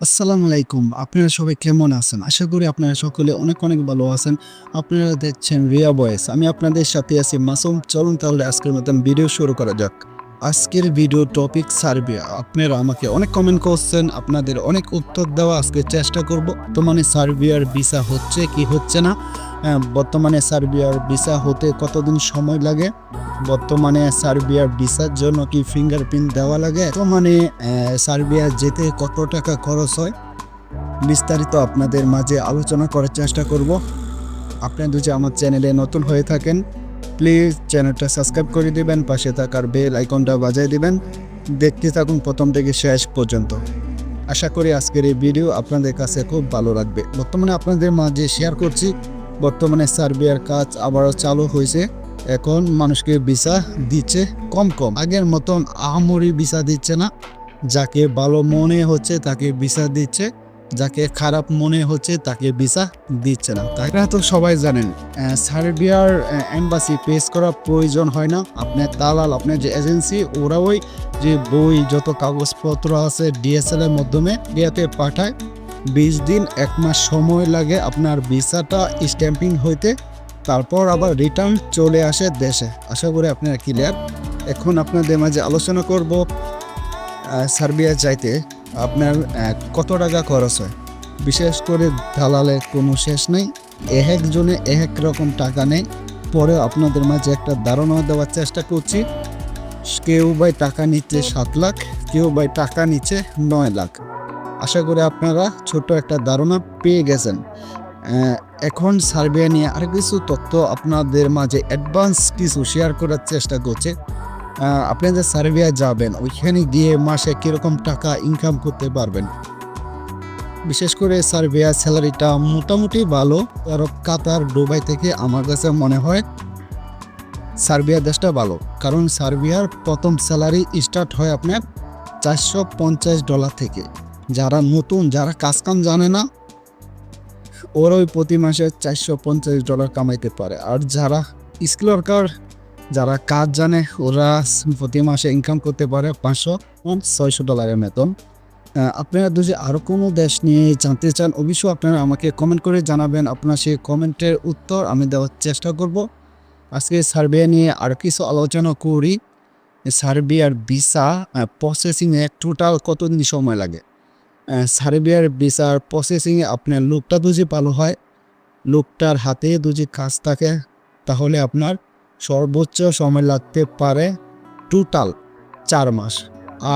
আসসালামু আলাইকুম। আপনারা সবাই কেমন আছেন? আশা করি আপনারা সকলে অনেক অনেক ভালো আছেন। আপনারা দেখছেন রিয়া বয়েস আমি আপনাদের সাথে আছি মাসুম। চলুন তাহলে আজকের মতন ভিডিও শুরু করা যাক। আজকের ভিডিও টপিক সার্বিয়া আপনারা আমাকে অনেক কমেন্ট করছেন, আপনাদের অনেক উত্তর দেওয়া আজকে চেষ্টা করব। তো মানে সার্বিয়ার ভিসা হচ্ছে কি হচ্ছে না? বর্তমানে সার্বিয়ার ভিসা হতে কতদিন সময় লাগে? বর্তমানে সার্বিয়ার ভিসার জন্য কি ফিঙ্গারপ্রিন্ট দেওয়া লাগে? মানে সার্বিয়া যেতে কত টাকা খরচ হয়? বিস্তারিত আপনাদের মাঝে আলোচনা করার চেষ্টা করব। আপনারা যদি আমার চ্যানেলে নতুন হয়ে থাকেন, প্লিজ চ্যানেলটা সাবস্ক্রাইব করে দিবেন, পাশে থাকার বেল আইকনটা বাজিয়ে দিবেন। দেখতে থাকুন প্রথম থেকে শেষ পর্যন্ত। আশা করি আজকের এই ভিডিও আপনাদের কাছে খুব ভালো লাগবে। বর্তমানে আপনাদের মাঝে শেয়ার করছি বর্তমানে সার্বিয়ার কাজ আবারও চালু হয়েছে। এখন মানুষকে ভিসা দিচ্ছে কম কম। আগের মতন আহামরি ভিসা দিচ্ছে না। যাকে ভালো মনে হচ্ছে তাকে ভিসা দিচ্ছে। যাকে খারাপ মনে হচ্ছে তাকে ভিসা দিচ্ছে না। তারা তো সবাই জানেন সার্বিয়ার এম্বাসি পেস করা প্রয়োজন হয় না। আপনার দালাল আপনার যে এজেন্সি ওরা ওই যে বই, যত কাগজপত্র আছে ডিএসএল এর মাধ্যমে ইয়েতে পাঠায়। বিশ দিন, এক মাস সময় লাগে আপনার ভিসাটা স্ট্যাম্পিং হইতে। তারপর আবার রিটার্ন চলে আসে দেশে। আশা করি আপনারা ক্লিয়ার এখন আপনাদের মাঝে আলোচনা করব সার্বিয়া যাইতে আপনার কত টাকা খরচ হয়? বিশেষ করে দালালের কোনো শেষ নেই, এক একজনে এক এক রকম টাকা নেই পরে আপনাদের মাঝে একটা ধারণা দেওয়ার চেষ্টা করছি। কেউ বাই টাকা নিচ্ছে সাত লাখ, কেউ বাই টাকা নিচ্ছে নয় লাখ। আশা করি আপনারা ছোট একটা ধারণা পেয়ে গেছেন। এখন সার্বিয়া নিয়ে আর কিছু তথ্য আপনাদের মাঝে অ্যাডভান্স কিছু শেয়ার করার চেষ্টা করছে। আপনি যে সার্বিয়া যাবেন, ওইখানে গিয়ে মাসে কীরকম টাকা ইনকাম করতে পারবেন? বিশেষ করে সার্বিয়া স্যালারিটা মোটামুটি ভালো। আর কাতার দুবাই থেকে আমার কাছে মনে হয় সার্বিয়া দেশটা ভালো। কারণ সার্বিয়ার প্রথম স্যালারি স্টার্ট হয় আপনার চারশো পঞ্চাশ ডলার থেকে। যারা নতুন, যারা কাজ কাম জানে না, ওরা ওই প্রতি মাসে চারশো পঞ্চাশ ডলার কামাইতে পারে। আর যারা স্কিল ওয়ার্কার যারা কাজ জানে, ওরা প্রতি মাসে ইনকাম করতে পারে পাঁচশো ছয়শো ডলারের মতন আপনারা যদি আরও কোনো দেশ নিয়ে জানতে চান, অবশ্যই আপনারা আমাকে কমেন্ট করে জানাবেন। আপনার সেই কমেন্টের উত্তর আমি দেওয়ার চেষ্টা করব। আজকে সার্বিয়া নিয়ে আরও কিছু আলোচনা করি। সার্বিয়ার ভিসা প্রসেসিংয়ে টোটাল কতদিন সময় লাগে? সার্বিয়ার বিচার প্রসেসিংয়ে আপনার লোকটা যদি ভালো হয়, লোকটার হাতে যদি কাজ থাকে, তাহলে আপনার সর্বোচ্চ সময় লাগতে পারে টোটাল চার মাস।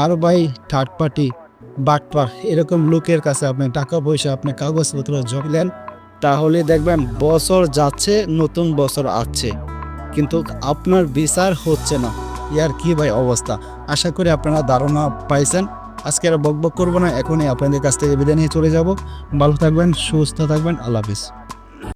আর ভাই থার্ড পার্টি বাটপার, এরকম লোকের কাছে আপনি টাকা পয়সা, আপনি কাগজপত্র জমিলেন তাহলে দেখবেন বছর যাচ্ছে, নতুন বছর আসছে। কিন্তু আপনার বিচার হচ্ছে না। ইয়ার কি ভাই অবস্থা? আশা করি আপনারা ধারণা পাইছেন। আজকে আর বক বক করব না, এখনই আপনাদের কাছ থেকে বিদায় নিয়ে চলে যাব। ভালো থাকবেন, সুস্থ থাকবেন, আল্লাহ হাফিজ।